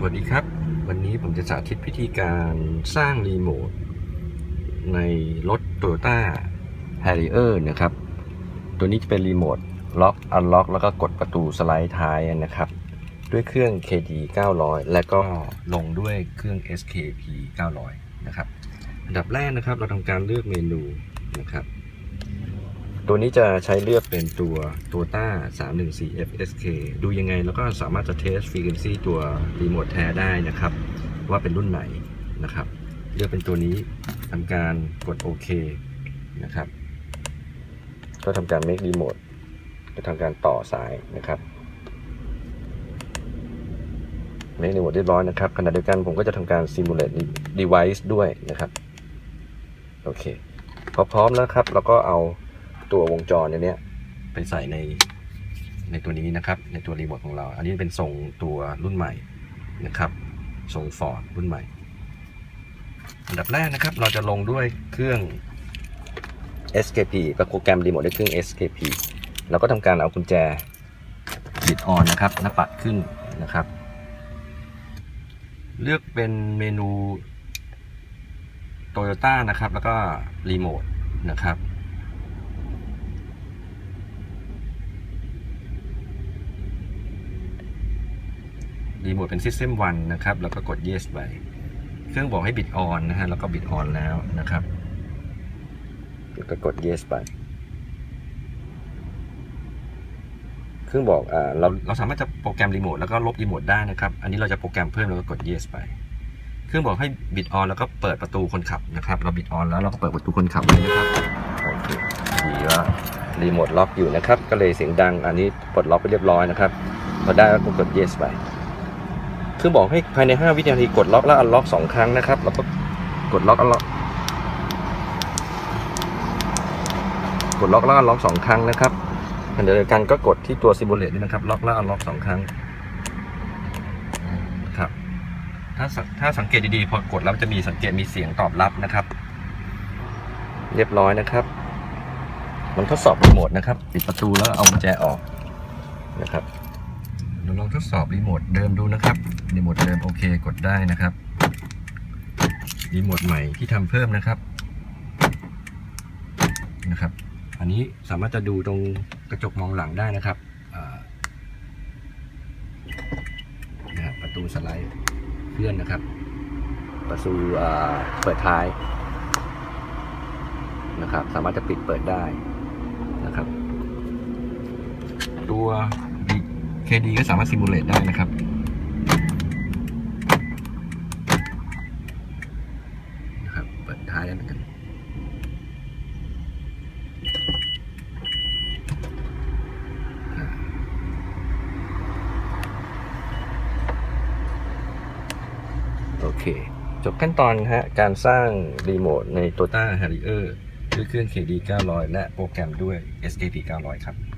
สวัสดีครับ วันนี้ผมจะสาธิตวิธีการสร้างรีโมท ในรถ Toyota Harrier นะครับ ตัวนี้จะเป็นรีโมทล็อกอันล็อกแล้วก็กดประตูสไลด์ท้ายนะครับ ด้วยเครื่อง KD 900 และก็ลงด้วยเครื่อง SKP 900 นะครับ อันดับแรกนะครับเราทำการเลือกเมนูนะครับ ตัวนี้จะใช้เลือกเป็นตัว Tota 314 FSK ดูยังไงแล้วก็สามารถจะเทส frequency ตัวรีโมทแท้ได้นะครับ ว่าเป็นรุ่นไหนนะครับ เลือกเป็นตัวนี้ทำการกดโอเคนะครับ ก็ทำการ make remote จะทำการต่อสายนะครับ make remote เรียบร้อยนะครับขณะเดียวกันผมก็จะทำการ simulate device ด้วยนะครับ โอเค พอพร้อมแล้วครับ เราก็เอา ตัววงจรอันเนี้ยไปใส่ในในตัวนี้นะครับ ในตัวรีโมทของเรา อันนี้เป็นทรงตัวรุ่นใหม่นะครับทรงฟอร์ดรุ่นใหม่อันดับแรกนะครับ เราจะลงด้วยเครื่อง SKP กับโปรแกรมรีโมทด้วยเครื่อง SKP เราก็ทำการเอากุญแจบิดออนนะครับหน้าปัดขึ้นนะครับ เลือกเป็นเมนู Toyota นะครับ แล้วก็รีโมทนะครับ รีโมทเป็น System 1 นะครับ แล้วก็กด Yes ไปเครื่องบอกให้บิดออนนะฮะ แล้วก็บิดออนแล้วนะครับแล้วก็กด Yes ไป เครื่องบอกอ่าเราเราสามารถจะโปรแกรมรีโมทแล้วก็ลบรีโมทได้นะครับ อันนี้เราจะโปรแกรมเพิ่มแล้วก็กด Yes ไป เครื่องบอกให้บิดออนแล้วก็เปิดประตูคนขับนะครับ เราบิดออนแล้วเราก็เปิดประตูคนขับเลยนะครับโอเคดีว่ารีโมทล็อกอยู่นะครับ ก็เลยเสียงดัง อันนี้ปลดล็อกไปเรียบร้อยนะครับ พอได้ก็กด yes ไป คือบอกให้ภายใน 5 วินาทีกดล็อกแล้วอันล็อกสองครั้งนะครับแล้วก็กดล็อกอันล็อก กดล็อกแล้วอันล็อกสองครั้งนะครับขณะเดียวกันก็กดที่ตัวซิมูเลตด้วยนะครับ ล็อกแล้วอันล็อกสองครั้งครับถ้าสัถ้าสังเกตดีๆพอกดแล้วจะมีสังเกตมีเสียงตอบรับนะครับ เรียบร้อยนะครับ มันทดสอบรีโมทนะครับ ปิดประตูแล้วเอากุญแจออกนะครับ ดี๋ยวลองทดสอบรีโมทเดิมดูนะครับรีโมทเดิมโอเคกดได้นะครับรีโมทใหม่ที่ทำเพิ่มนะครับนะครับ อันนี้สามารถจะดูตรงกระจกมองหลังได้นะครับนะรบประตูสไลด์เคลื่อนนะครับ ประตูอ่าเปิดท้ายนะครับ สามารถจะปิดเปิดได้นะครับ ตัว KD ก็สามารถซิมูเลตได้นะครับนะครับ เปิดท้ายได้เหมือนกันโอเค จบขั้นตอนฮะการสร้างรีโมทใน Toyota Harrier ด้วยเครื่อง KD 900 และโปรแกรมด้วย SKP 900 ครับ